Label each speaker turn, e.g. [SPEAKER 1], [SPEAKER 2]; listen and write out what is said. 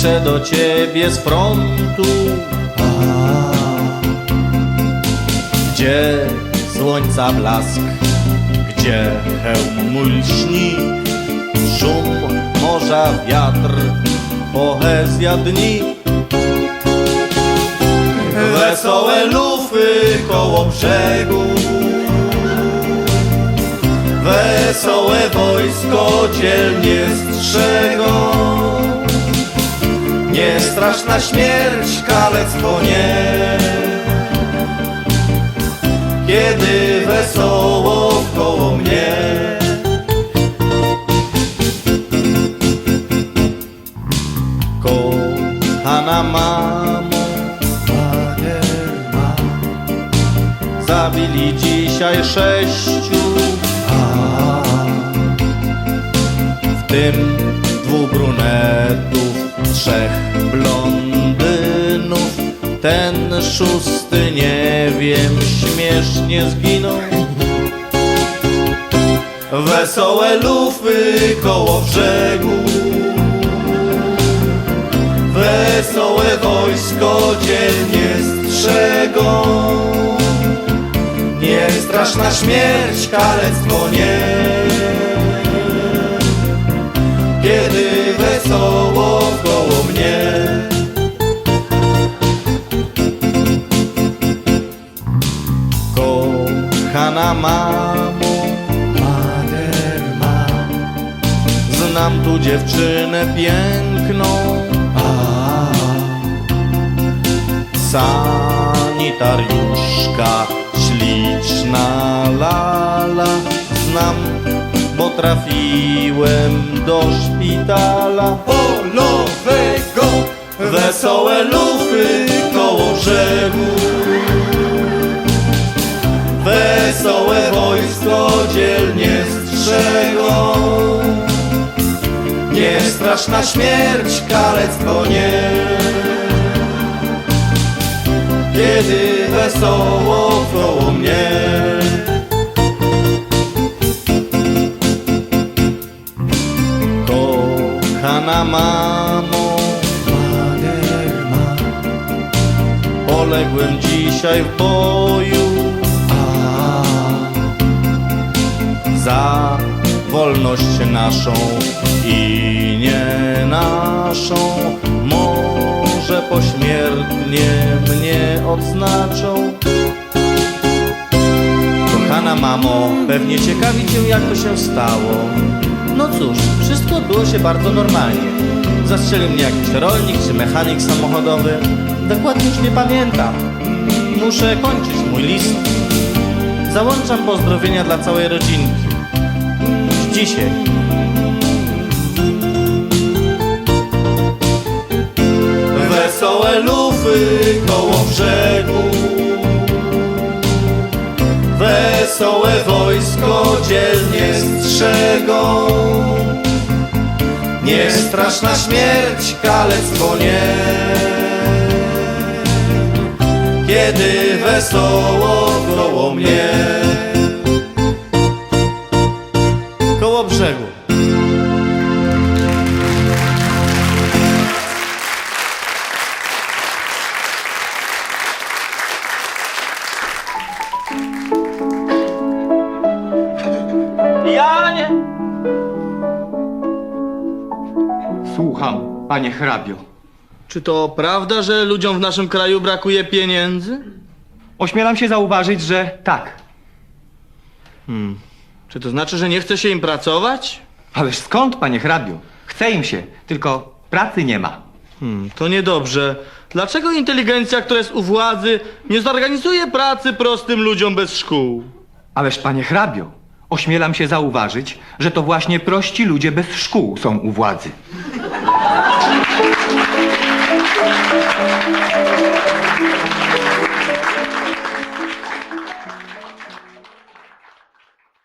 [SPEAKER 1] piszę do ciebie z frontu. A, gdzie słońca blask, gdzie hełm mój lśni, szum morza, wiatr, poezja dni. Wesołe lufy koło brzegu. Wesołe wojsko dzielnie strzegą Nie straszna śmierć, kalectwo nie. Kiedy wesoło koło mnie. Kochana mamo Bagerma Zabili dzisiaj sześciu a W tym dwóch brunetów Trzech blondynów. Ten szósty nie wiem Śmiesznie zginął. Wesołe lufy koło brzegu. Wesołe wojsko dzielnie strzegą. Nie straszna śmierć, kalectwo nie. Kiedy Kochana mamo Maderma Znam tu dziewczynę piękną a Sanitariuszka śliczna lala Znam, bo trafiłem do szpitala. Polowego Wesołe lufy koło brzegu Wesołe wojsko dzielnie strzegą. Nie straszna śmierć, kalectwo nie. Kiedy wesoło koło mnie. Kochana mamo Magerma Poległem dzisiaj w boju wolność naszą i nie naszą. Może pośmiertnie mnie odznaczą. Kochana mamo, pewnie ciekawi cię jak to się stało. No cóż, wszystko odbyło się bardzo normalnie. Zastrzelił mnie jakiś rolnik czy mechanik samochodowy. Dokładnie już nie pamiętam. Muszę kończyć mój list. Załączam pozdrowienia dla całej rodzinki dzisiaj. Wesołe lufy koło brzegu. Wesołe wojsko dzielnie strzegą. Nie straszna śmierć, kalectwo nie. Kiedy wesoło koło mnie Janie!
[SPEAKER 2] Słucham, panie hrabio.
[SPEAKER 1] Czy to prawda, że ludziom w naszym kraju brakuje pieniędzy?
[SPEAKER 2] Ośmielam się zauważyć, że tak.
[SPEAKER 1] Czy to znaczy, że nie chce się im pracować?
[SPEAKER 2] Ależ skąd, panie hrabio? Chce im się, tylko pracy nie ma.
[SPEAKER 1] Hmm, to niedobrze. Dlaczego inteligencja, która jest u władzy, nie zorganizuje pracy prostym ludziom bez szkół?
[SPEAKER 2] Ależ, panie hrabio, ośmielam się zauważyć, że to właśnie prości ludzie bez szkół są u władzy.